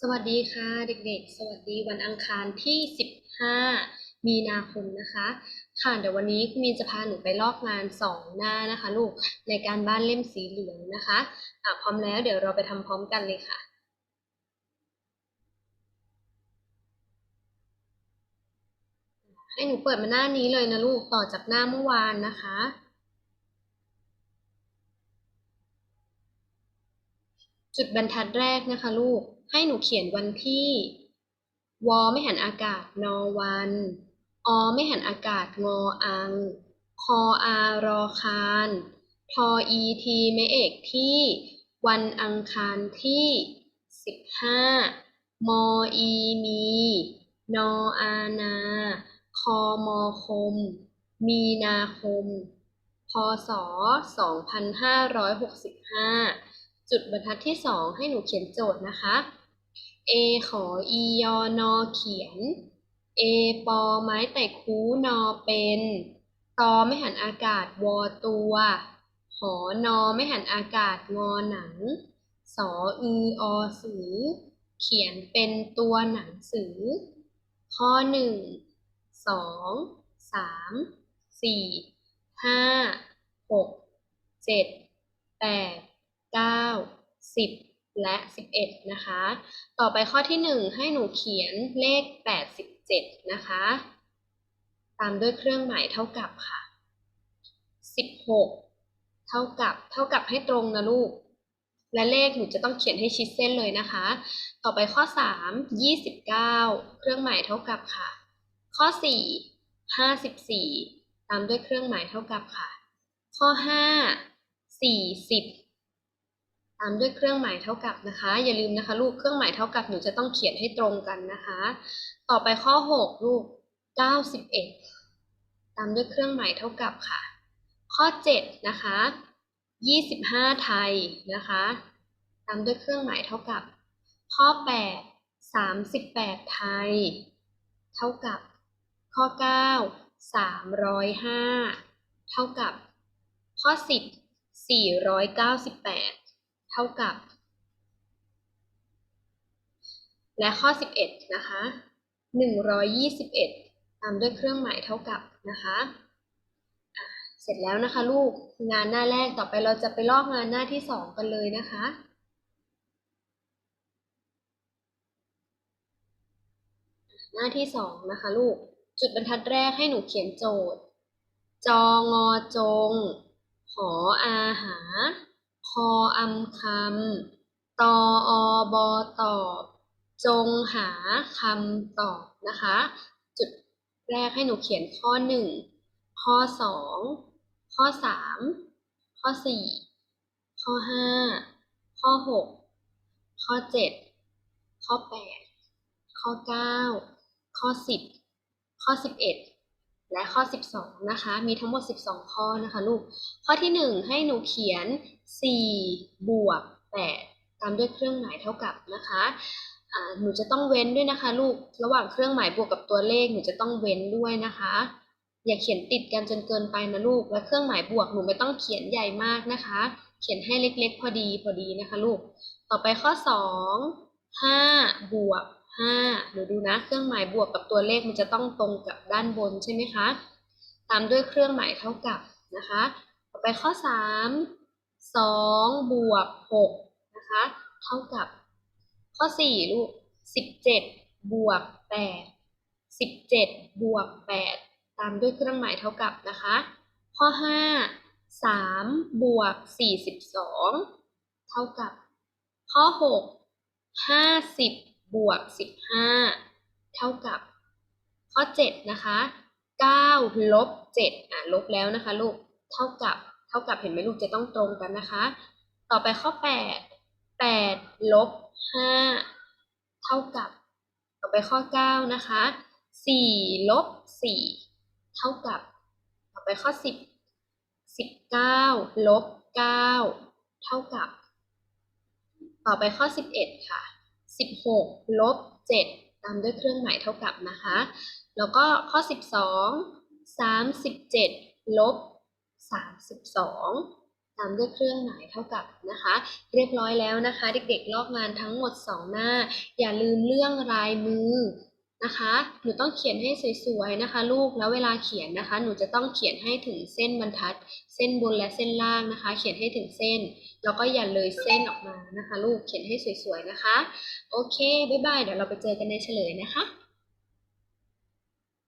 สวัสดีค่ะเด็กๆ สวัสดีวันอังคารที่ 15 มีนาคมนะคะ ค่ะเดี๋ยววันนี้คุณมีนจะพาหนูไปลอกงาน 2 หน้านะคะลูกในการบ้านเล่มสีเหลืองนะคะอะพร้อมแล้วเดี๋ยวเราไปทำพร้อมกันเลยค่ะให้หนูเปิดมาหน้านี้เลยนะลูกต่อจากหน้าเมื่อวานนะคะจุดบรรทัดแรกนะคะลูก ให้หนูเขียนวันที่วอไม่หันอากาศ นอวัน อไม่หันอากาศ งออัง คออารอคารทออีทีไม่เอกที่ วันอังคารที่สิบห้ามออีมี นออานา คอมอคม มีนาคม พศสองพันห้าร้อยหกสิบห้า จุดบรรทัดที่สองให้หนูเขียนโจทย์นะคะ A ขอ อียอนอเขียน A ปอไม้แต่คูนอเป็นตอไม่หันอากาศวอตัวหอนอไม่หันอากาศงอหนัง สออืออสือ เขียนเป็นตัวหนังสือ ข้อหนึ่งสองสามสี่ห้าหกเจ็ดแปด เก้าสิบและสิบเอ็ดนะคะ ต่อไปข้อที่หนึ่งให้หนูเขียนเลขแปดสิบเจ็ดนะคะ ตามด้วยเครื่องหมายเท่ากับค่ะสิบหกเท่ากับ เท่ากับให้ตรงนะลูก และเลขหนูจะต้องเขียนให้ชิดเส้นเลยนะคะ ต่อไปข้อสามยี่สิบเก้าเครื่องหมายเท่ากับค่ะ ข้อสี่ห้าสิบสี่ตามด้วยเครื่องหมายเท่ากับค่ะ ข้อห้าสี่สิบ ตามด้วยเครื่องหมายเท่ากับนะคะ อย่าลืมนะคะ ลูกเครื่องหมายเท่ากับหนูจะต้องเขียนให้ตรงกันนะคะ ต่อไปข้อ 6 ลูก 91 ตามด้วยเครื่องหมายเท่ากับค่ะ ข้อ 7 นะคะ 25 ไทยนะคะ ตามด้วยเครื่องหมายเท่ากับ ข้อ 8 38 ไทย เท่ากับ ข้อ 9 305 เท่ากับ ข้อ 10 498 ท่ากับ และข้อสิบเอ็ดนะคะหนึ่งร้อยยี่สิบเอ็ดตามด้วยเครื่องหมายเท่ากับนะคะเสร็จแล้วนะคะลูกงานหน้าแรกต่อไปเราจะไปลอกงานหน้าที่สองกันเลยนะคะหน้าที่สองนะคะลูก จุดบรรทัดแรกให้หนูเขียนโจทย์ จองอจง หออาหา ออำคำ ตออบอตอบ จงหาคำตอบนะคะ จุดแรกให้หนูเขียนข้อหนึ่งข้อสองข้อสามข้อสี่ข้อห้าข้อหกข้อเจ็ดข้อแปดข้อเก้าข้อสิบข้อสิบเอ็ด และข้อสิบสองนะคะ มีทั้งหมดสิบสองข้อนะคะลูก ข้อที่หนึ่งให้หนูเขียนสี่บวกแปดตามด้วยเครื่องหมายเท่ากับนะคะหนูจะต้องเว้นด้วยนะคะลูก ระหว่างเครื่องหมายบวกกับตัวเลข หนูจะต้องเว้นด้วยนะคะ อย่าเขียนติดกันจนเกินไปนะลูก และเครื่องหมายบวกหนูไม่ต้องเขียนใหญ่มากนะคะ เขียนให้เล็กๆ พอดีพอดีนะคะลูก ต่อไปข้อสองห้าบวก ห้าหนูดูนะ เครื่องหมายบวกกับตัวเลขมันจะต้องตรงกับด้านบนใช่ไหมคะ ตามด้วยเครื่องหมายเท่ากับนะคะ ต่อไปข้อสามสองบวกหกนะคะ เท่ากับ ข้อสี่ลูกสิบเจ็ดบวกแปดสิบเจ็ดบวกแปดตามด้วยเครื่องหมายเท่ากับนะคะ ข้อห้าสามบวกสี่สิบสองเท่ากับ ข้อหกห้าสิบ วกสิบห้าเท่ากับ ข้อเจ็ดนะคะเก้าลบเจ็ดอะลบแล้วนะคะลูก เท่ากับ เท่ากับเห็นไหมลูกจะต้องตรงกันนะคะ ต่อไปข้อแปดแปดลบห้าเท่ากับ ต่อไปข้อเก้านะคะสี่ลบสี่เท่ากับ ต่อไปข้อสิบสิบเก้าลบเก้าเท่ากับ ต่อไปข้อสิบเอ็ดค่ะ สิบหกลบเจ็ดตามด้วยเครื่องหมายเท่ากับนะคะ แล้วก็ข้อสิบสองสามสิบเจ็ดลบสามสิบสองตามด้วยเครื่องหมายเท่ากับนะคะ เรียบร้อยแล้วนะคะ เด็กๆ ลอกงานทั้งหมด 2 หน้า อย่าลืมเรื่องลายมือ นะคะ หนูต้องเขียนให้สวยๆนะคะ ลูก แล้วเวลาเขียนนะคะ หนูจะต้องเขียนให้ถึงเส้นบรรทัด เส้นบนและเส้นล่างนะคะ เขียนให้ถึงเส้น แล้วก็อย่าเลยเส้นออกมานะคะ ลูก เขียนให้สวยๆนะคะ โอเค บ๊ายบาย เดี๋ยวเราไปเจอกันในเฉลยนะคะ